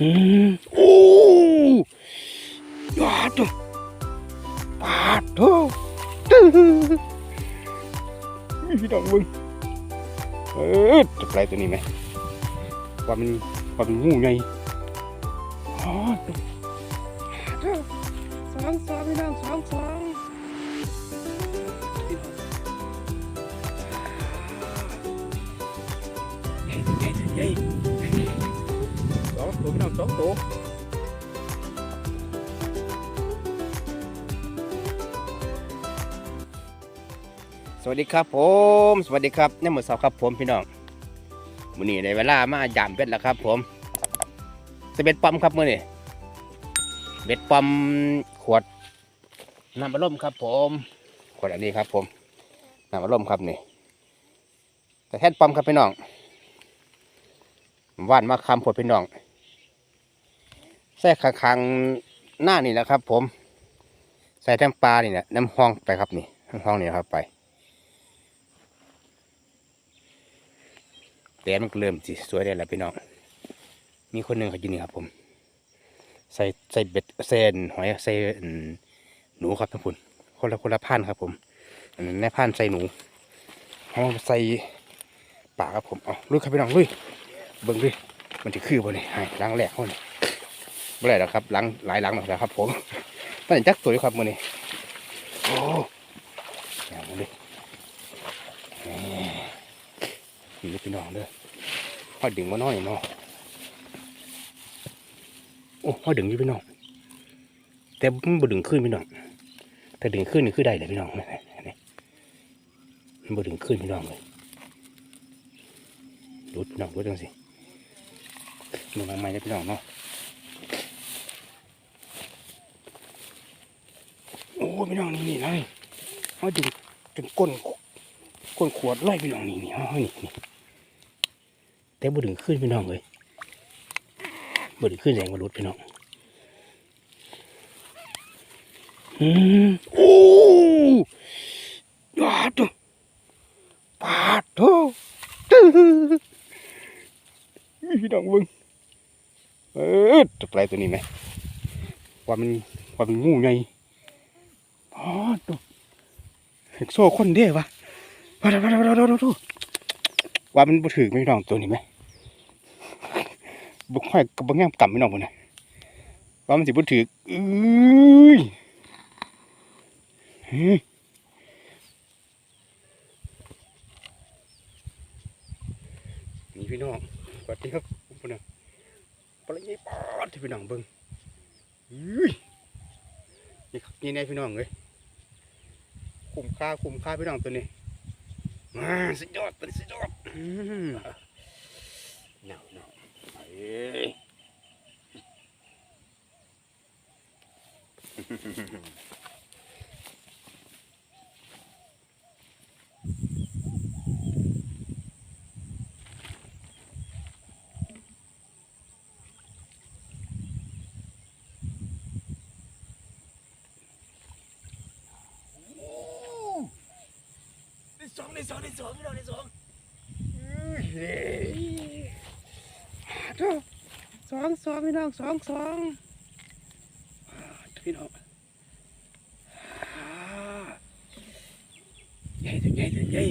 อืมโอ้ยอดตัวปาดตัวตึ้งพี่น้องมึงเออจะไปตัวนี้ไหมว่ามันว่ามันงูไงอ๋อสองสองพี่น้องสองสองเฮ้ย สองตัวสวัสดีครับผม สวัสดีครับนี่หมดสาวครับผมพี่น้องมื้อนี้ได้เวลามายามเป็ดแล้วครับ ผมสเบ็ดปั๊มครับมื้อนี้เบ็ดปั๊มขวดน้ำอัดลมครับ ผมขวดอันนี้ครับ ผมน้ำอัดลมครับนี่แต่แท่นปั๊มครับพี่น้องว่านมาคำผดพี่น้อง ใส่ขางๆหน้านี่แหละครับ ผม ใส่แท่งปลานี่แหละน้ำห้องไปครับนี่น้ำห้องนี่ครับไปแต่มันก็เริ่มสิสวยได้แล้วพี่น้องมีคนหนึ่งเขาอยู่นี่ครับ ผม ใส่ใส่เบ็ดเซนหอยใส่หนูครับท่านผู้คนละคนละพันครับ ผมอันนั้นแม่พันใส่หนูเขาใส่ปากครับผมเอาลุยครับพี่น้องลุยเบิ่งดิมันจะคือบ่เนี่ยให้ล้างแหลกเขาเนี่ย ไม่ได้แล้วครับล้างหลายล้างหน่อยแล้วครับ ผมตั้งแต่จักตัวยครับมือนี้โอ้อย่างนี้นี่พี่น้องเด้อห้อยดึงมาน้อยเนาะโอ้ห้อยดึงอยู่พี่น้องแต่มันบ่ดึงขึ้นพี่น้องถ้าดึงขึ้นนี่คือได้เลยพี่น้องนี่มันบ่ดึงขึ้นพี่น้องเลยดูดพี่น้องดูจังสิมันมาใหม่เลยพี่น้องเนาะ อ้พี่น้องนี่นี่เลยห้อยดึงจนก้นก้นขวดไล่พี่น้องนี่นี่ห้อยนี่นี่แต่บ่ถึงขึ้นพี่น้องเลยบ่ถึงขึ้นแรงมาลุดพี่น้องอืมโอ้ยอดตัวปาดตัวตึ้งพี่น้องมึงเออจะไปตัวนี้ไหมว่ามันว่ามันงูไง ปาดตัวเห็กโซ่คนเด้วะปาดปาดปาดปาดปาว่ามันบ่ถือไม่น้องตัวนี้ไหมบุกห้อยกับบางแง่ต่ำไม่น้องมันนะว่ามันสิบุถือเอ้ยเฮ้ยนี่พี่น้องสวัสดีครับพี่น้องปลาไหลปอดที่พี่น้องเบิ้งเฮ้ยนี่ครับนี่แน่พี่น้องเลย คุ้มค่าคุ้มค่าพี่น้องตัวนี้มาสุดยอดตัวนี้สุดยอดอืมเนาเนาเอ้ย ได้สองได้สองได้สองพี่น้องได้สองเอ้ยเฮ้ยสองสองพี่น้องสองสองพี่น้องใหญ่ตัวใหญ่ตัวใหญ่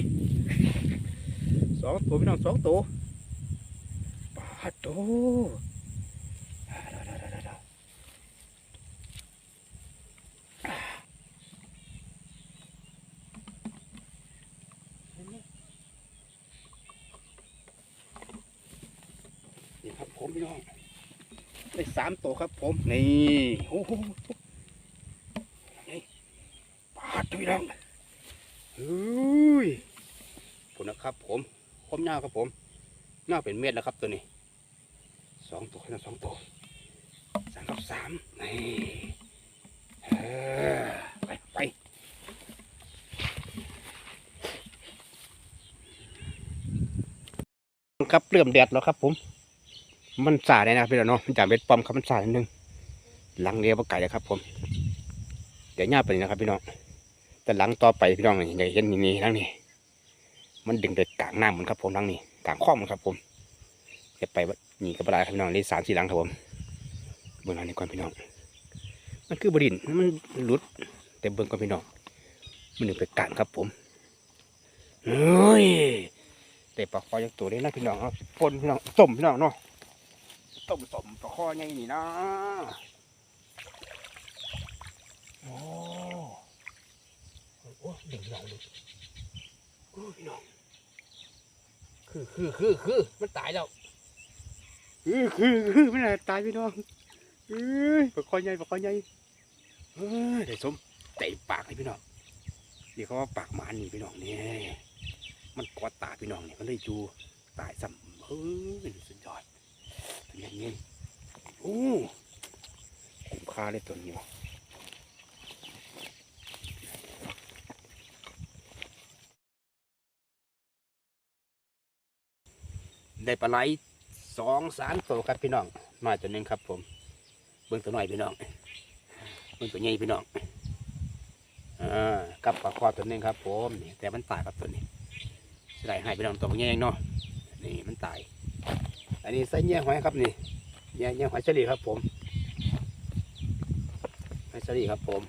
สองตัวพี่น้องสองตัวปาดโตนี่ครับผม พี่น้องได้สามตัวครับ ผมนี่โอ้โหนี่ปาดพี่น้องเฮ้ยผมนะครับ ผมผมยาครับผมยาเป็นเม็ดแล้วครับตัวนี้สองตัวนะสองตัวสามกับสามนี่เออไปไปครับเริ่มแดดแล้วครับผม มันสาดเลยนะครับพี่น้องเนาะมันจากเบ็ดปอมครับมันสาดนิดนึงหลังเรียวไก่เลยครับ ผม เดี๋ยวย่าไปนะครับ พี่น้องแต่หลังต่อไปพี่น้องนี่อยากเห็นนี่นี่หลังนี่มันดึงไปกลางหน้ำเหมือนครับผมหลังนี่กลางข้อมนครับ ผมจะไปว่านี่ก็ปลาครับพี่น้องนี่สามสี่หลังครับผมเบิ่งอันนี้ก่อนพี่น้อง มันคือบดินมันหลุด แต่เบิ่งก่อนพี่น้องมันหนึ่งไปกานครับผมเฮ้ยแต่ปลาคอยังตัวนี้นะพี่น้องครับปนพี่น้องต้มพี่น้องเนาะ ต้มต้มปลาคอไงนี่นะโอ้โอ้ดึงพี่น้องดูโอ้พี่น้องคือคือคือคือมันตายแล้วคือคือคือมันน่ะตายพี่น้องเอ้ยปลาคอใหญ่ปลาคอใหญ่เอ้ยได้สมเตะปากเลยพี่น้องนี่เขาว่าปากหมานี่พี่น้องนี่มันกอดตาพี่น้องนี่มันเลยจูตายซ้ำเฮ้ยสุดยอด เป็นอย่างนี้โอ้คุ้มค่าเลยตัวนี้วะได้ปลาไหลสองสามตัวครับพี่น้องน้อยตัวหนึงครับ ผม เบิ่งตัวน้อยพี่น้องเบิ่งตัวใหญ่พี่น้องอ่ากับปลาคอตัวหนึงครับ ผมนี่แต่มันตายครับตัวนี้สไลด์ให้พี่น้องตัวใหญ่เนาะนี่มันตาย อันนี้ใส่เงี้ยหอยครับนี่เงี้ยเงี้ยหอยเฉลี่ครับผมหอยเฉลี่ครับผม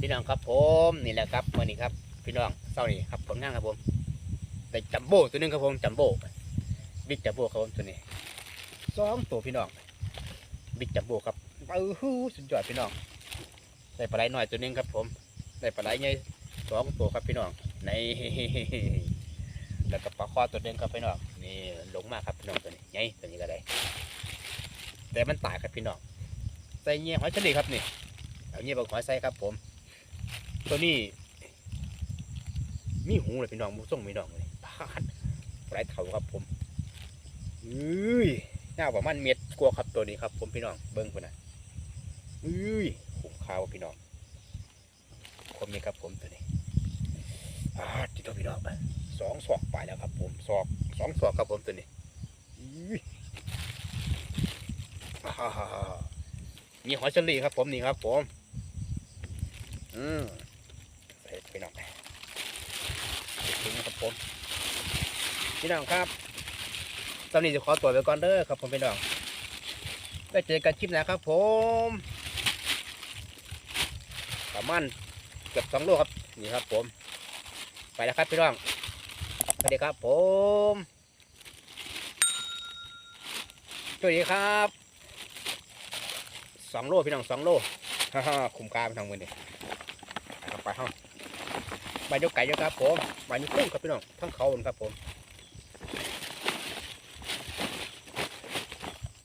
พี่น้องครับผมนี่แหละครับวันนี้ครับ พี่น้องเศร้านี่ครับผลงานครับผมได้จัมโบ้ตัวหนึงครับผมจัมโบ้บิ๊กจัมโบ้ครับผมตัวนี้สองตัวพี่น้องบิ๊กจัมโบ้ครับเออหูสุดยอดพี่น้องได้ปลาไหลหน่อยตัวหนึงครับผมได้ปลาไหลใหญ่สองตัวครับพี่น้องใน แล้วก็ปลาคอตัวหนึงครับพี่น้องนี่หลงมากครับพี่น้องตัวนี้ใหญ่ตัวนี้ก็ได้ แต่มันตายครับพี่น้องใส่เงี้ยหอยเฉลี่ครับนี่เอาเงี้ยบางหอยใส่ครับ ผม ตัวนี้ มีหูเลยพี่น้องมูส่งมีน้องเลยพาดไรเท่าครับผมอุ้ยหน่าประมาณเม็ดกลัวครับตัวนี้ครับผมพี่น้องเบิ้งคนน่ะอุ้ยคุ้มค่าวพี่น้องคนนี้ครับผมตัวนี้อ่าจิตตัวพี่น้อง สองศอกไปแล้วครับผมศอกสองศอกครับผมตัวนี้อุ้ยอ่ามีหอยเชอรี่ครับผมนี่ครับผมอืมเผ็ดพี่น้องถึงครับผมพี่น้องครับตอนนี้จะขอตัวไปก่อนเด้อครับผมพี่น้องไปเจอกันคลิปหนะครับผม ประมาณเกือบสองโลครับนี่ครับผม ไปแล้วครับพี่น้อง สวัสดีครับผมสวัสดีครับสองโลพี่น้องสองโลฮ่าฮ่าคุ้มค่าพี่น้องมือนี่ไปห้องบานยกไก่ยกครับผมบานยกกุ้งครับพี่น้องทั้งเขาหมครับผม